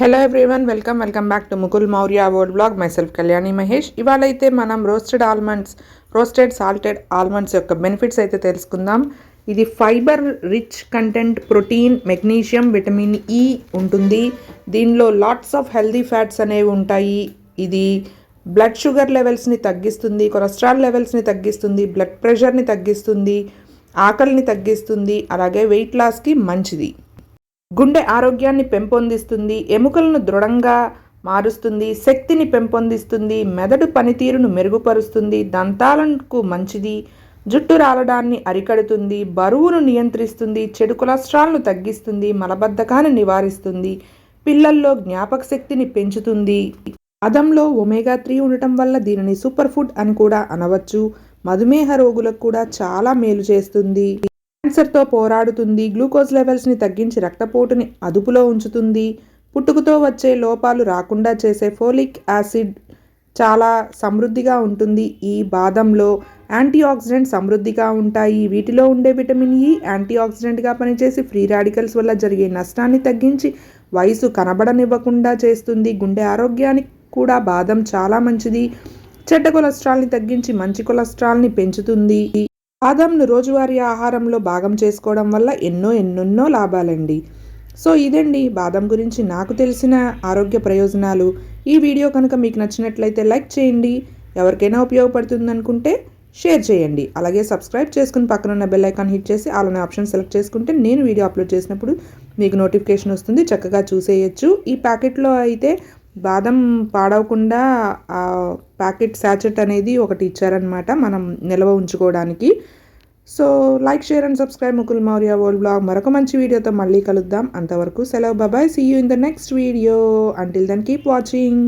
Hello everyone welcome welcome back to Mukul Maurya world blog myself Kalyani Mahesh ఇవాళ అయితే మనం roasted almonds roasted salted almonds యొక్క benefits అయితే తెలుసుకుందాం. ఇది fibre rich content protein magnesium vitamin E ఉంటుంది. దీనిలో లాట్స్ ఆఫ్ హెల్దీ ఫ్యాట్స్ అనేవి ఉంటాయి. ఇది బ్లడ్ షుగర్ లెవెల్స్ని తగ్గిస్తుంది కొలెస్ట్రాల్ లెవెల్స్ని తగ్గిస్తుంది బ్లడ్ ప్రెషర్ని తగ్గిస్తుంది ఆకలిని తగ్గిస్తుంది అలాగే వెయిట్ లాస్కి మంచిది. గుండె ఆరోగ్యాన్ని పెంపొందిస్తుంది ఎముకలను దృఢంగా మారుస్తుంది శక్తిని పెంపొందిస్తుంది మెదడు పనితీరును మెరుగుపరుస్తుంది దంతాలకు మంచిది జుట్టు రాలడాన్ని అరికడుతుంది బరువును నియంత్రిస్తుంది చెడు కొలెస్ట్రాల్ను తగ్గిస్తుంది మలబద్ధకాన్ని నివారిస్తుంది పిల్లల్లో జ్ఞాపక శక్తిని పెంచుతుంది. అదంలో ఒమేగా త్రీ ఉండటం వల్ల దీనిని సూపర్ ఫుడ్ అని కూడా అనవచ్చు. మధుమేహ రోగులకు కూడా చాలా మేలు చేస్తుంది. క్యాన్సర్తో పోరాడుతుంది. గ్లూకోజ్ లెవెల్స్ని తగ్గించి రక్తపోటుని అదుపులో ఉంచుతుంది. పుట్టుకతో వచ్చే లోపాలు రాకుండా చేసే ఫోలిక్ యాసిడ్ చాలా సమృద్ధిగా ఉంటుంది. ఈ బాదంలో యాంటీ ఆక్సిడెంట్ సమృద్ధిగా ఉంటాయి. వీటిలో ఉండే విటమిన్ e ఈ యాంటీ ఆక్సిడెంట్గా పనిచేసి ఫ్రీ రాడికల్స్ వల్ల జరిగే నష్టాన్ని తగ్గించి వయసు కనబడనివ్వకుండా చేస్తుంది. గుండె ఆరోగ్యానికి కూడా బాదం చాలా మంచిది. చెడ్డ కొలెస్ట్రాల్ని తగ్గించి మంచి కొలెస్ట్రాల్ని పెంచుతుంది. బాదంను రోజువారీ ఆహారంలో భాగం చేసుకోవడం వల్ల ఎన్నో ఎన్నెన్నో లాభాలండి. సో ఇదండి. బాదం గురించి నాకు తెలిసిన ఆరోగ్య ప్రయోజనాలు. ఈ వీడియో కనుక మీకు నచ్చినట్లయితే లైక్ చేయండి. ఎవరికైనా ఉపయోగపడుతుంది అనుకుంటే షేర్ చేయండి. అలాగే సబ్స్క్రైబ్ చేసుకుని పక్కన ఉన్న బెల్ ఐకాన్ హిట్ చేసి అలానే ఆప్షన్ సెలెక్ట్ చేసుకుంటే నేను వీడియో అప్లోడ్ చేసినప్పుడు మీకు నోటిఫికేషన్ వస్తుంది. చక్కగా చూసేయచ్చు. ఈ ప్యాకెట్లో అయితే బాదం పాడవకుండా ఆ ప్యాకెట్ శాచెట్ అనేది ఒకటి ఇచ్చారనమాట మనం నిల్వ ఉంచుకోవడానికి. So like share and subscribe Mukul Maurya world blog. మరొక మంచి వీడియోతో మళ్ళీ కలుద్దాం. అంతవరకు సెలవు. Bye bye see you in the next video until then keep watching